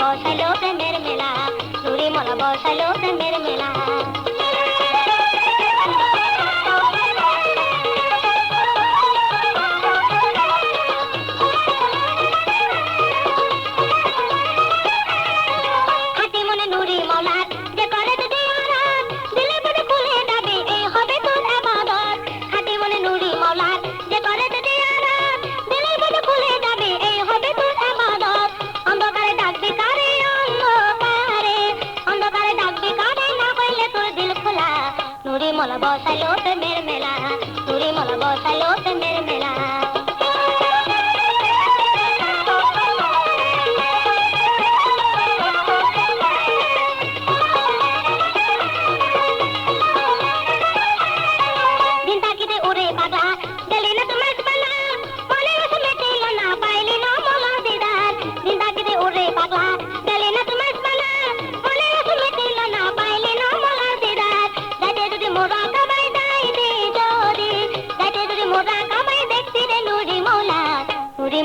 বসালো প্রেমের মেলা নুরি মালা বসালো প্রেমের মেলা। మొలబోసలో మెరమెలా తురి మొలబోసలో మెర